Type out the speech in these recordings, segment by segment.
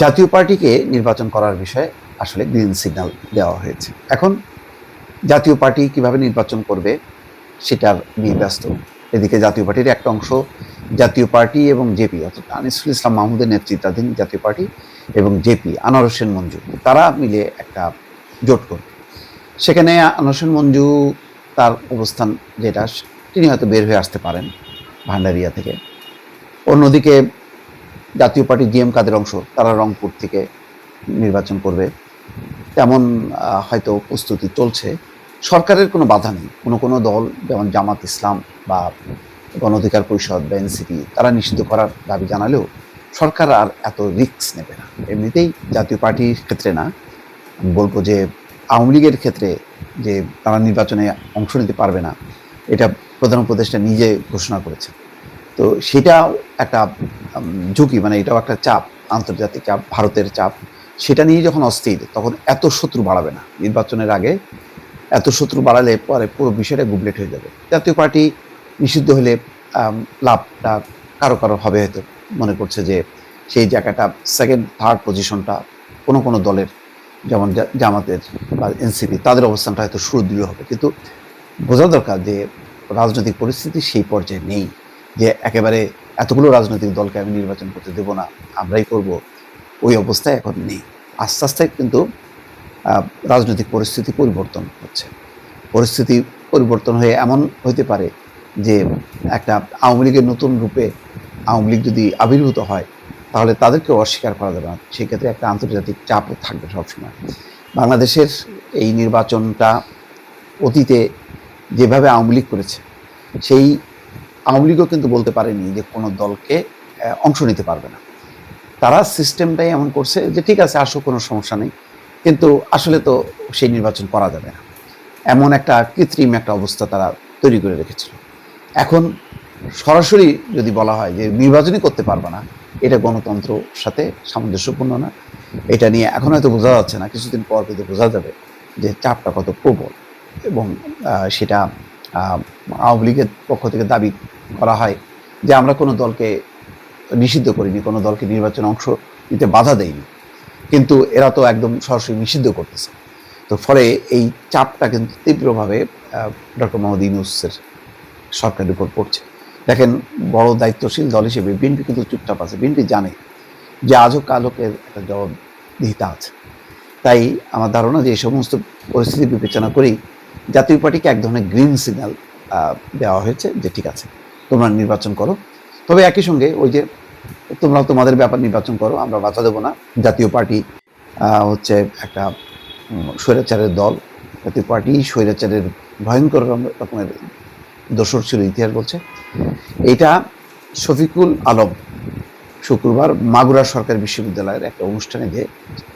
জাতীয় পার্টিকে নির্বাচন করার বিষয়ে আসলে গ্রিন সিগন্যাল দেওয়া হয়েছে। এখন জাতীয় পার্টি কীভাবে নির্বাচন করবে সেটা নিয়ে ব্যস্ত। এদিকে জাতীয় পার্টির একটা অংশ জাতীয় পার্টি এবং জেপি, অর্থাৎ আনিসুল ইসলাম মাহমুদের নেতৃত্বাধীন জাতীয় পার্টি এবং জেপি, আনোয়ার হোসেন মঞ্জু, তারা মিলে একটা জোট করবে। সেখানে আনোয়ার হোসেন মঞ্জু তার অবস্থান যেটা, তিনি হয়তো বের হয়ে আসতে পারেন ভান্ডারিয়া থেকে। অন্যদিকে জাতীয় পার্টি জিএম কাদের অংশ, তারা রংপুর থেকে নির্বাচন করবে। তেমন হয়তো প্রস্তুতি চলছে। সরকারের কোনো বাধা নেই। কোনো কোনো দল, যেমন জামাত ইসলাম বা গণ অধিকার পরিষদ বা এনসিপি, তারা নিষিদ্ধ করার দাবি জানালেও সরকার আর এত রিস্ক নেবে না। এমনিতেই জাতীয় পার্টির ক্ষেত্রে না। বলব যে, আওয়ামী লীগের ক্ষেত্রে যে তারা নির্বাচনে অংশ নিতে পারবে না, এটা প্রধান উপদেষ্টা নিজে ঘোষণা করেছে তো সেটা একটা ঝুঁকি মানে এটাও একটা চাপ, আন্তর্জাতিক চাপ, ভারতের চাপ, সেটা নিয়ে যখন অস্থির, তখন এত শত্রু বাড়াবে না। নির্বাচনের আগে এত শত্রু বাড়ালে পরে পুরো বিষয়টা গুবলেট হয়ে যাবে। জাতীয় পার্টি নিষিদ্ধ হলে লাভটা কারও কারও হবে হয়তো মনে করছে যে সেই জায়গাটা সেকেন্ড থার্ড পজিশনটা কোনো কোনো দলের, যেমন জামাতের বা এনসিপি, তাদের অবস্থানটা হয়তো সুদৃঢ় হবে। কিন্তু বোঝা দরকার যে রাজনৈতিক পরিস্থিতি সেই পর্যায়ে নেই, যে একেবারে এতগুলো রাজনৈতিক দলকে আমি নির্বাচন করতে দেব না, আমরাই করব। ওই অবস্থায় এখন নেই। আস্তে আস্তে কিন্তু রাজনৈতিক পরিস্থিতি পরিবর্তন হচ্ছে। পরিস্থিতি পরিবর্তন হয়ে এমন হইতে পারে যে একটা আওয়ামী লীগের নতুন রূপে আওয়ামী লীগ যদি আবির্ভূত হয়, তাহলে তাদেরকে অস্বীকার করা যাবে না। সেক্ষেত্রে একটা আন্তর্জাতিক চাপও থাকবে সবসময়। বাংলাদেশের এই নির্বাচনটা অতীতে যেভাবে আওয়ামী লীগ করেছে, সেই আওয়ামী লীগও কিন্তু বলতে পারেনি যে কোনো দলকে অংশ নিতে পারবে না। তারা সিস্টেমটাই এমন করছে যে ঠিক আছে আসো কোনো সমস্যা নেই। কিন্তু আসলে তো সেই নির্বাচন করা যাবে না। এমন একটা কৃত্রিম একটা অবস্থা তারা তৈরি করে রেখেছিল। এখন সরাসরি যদি বলা হয় যে নির্বাচনই করতে পারবে না, এটা গণতন্ত্র সাথে সামঞ্জস্যপূর্ণ না। এটা নিয়ে এখন হয়তো বোঝা যাচ্ছে না, কিছুদিন পর কিন্তু বোঝা যাবে যে চাপটা কত প্রবল এবং সেটা আওয়ামী লীগের পক্ষ থেকে দাবি করা হয় যে আমরা কোনো দলকে নিষিদ্ধ করিনি, কোনো দলকে নির্বাচনে অংশ নিতে বাধা দেয়নি কিন্তু এরা তো একদম সরাসরি নিষিদ্ধ করতেছে। তো ফলে এই চাপটা কিন্তু তীব্রভাবে ডক্টর মোহাম্মদ ইউনুসের সরকারের উপর পড়ছে। দেখেন, বড় দায়িত্বশীল দল হিসেবে বিএনপি কিন্তু চুপচাপ আছে, বিএনপি জানে যে আজও কালকের একটা জবাবদিহিতা আছে। তাই আমার ধারণা যে এই সমস্ত পরিস্থিতি বিবেচনা করেই জাতীয় পার্টিকে এক ধরনের গ্রিন সিগন্যাল দেওয়া হয়েছে যে ঠিক আছে। তোমরা নির্বাচন করো। তবে একই সঙ্গে ওই যে তোমরা তোমাদের ব্যাপার নির্বাচন করো, আমরা বাধা দেবো না। জাতীয় পার্টি হচ্ছে একটা স্বৈরাচারের দল, জাতীয় পার্টি স্বৈরাচারের ভয়ঙ্কর রকম- রকমের দোসর ছিল ইতিহাস বলছে। এটা শফিকুল আলম শুক্রবার মাগুরা সরকারি বিশ্ববিদ্যালয়ের একটা অনুষ্ঠানে গিয়ে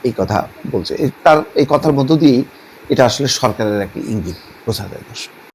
এই কথা বলছে। তার, এই কথার মধ্য দিয়েই এটা আসলে সরকারের একটি ইঙ্গিত বোঝা যায় দর্শক।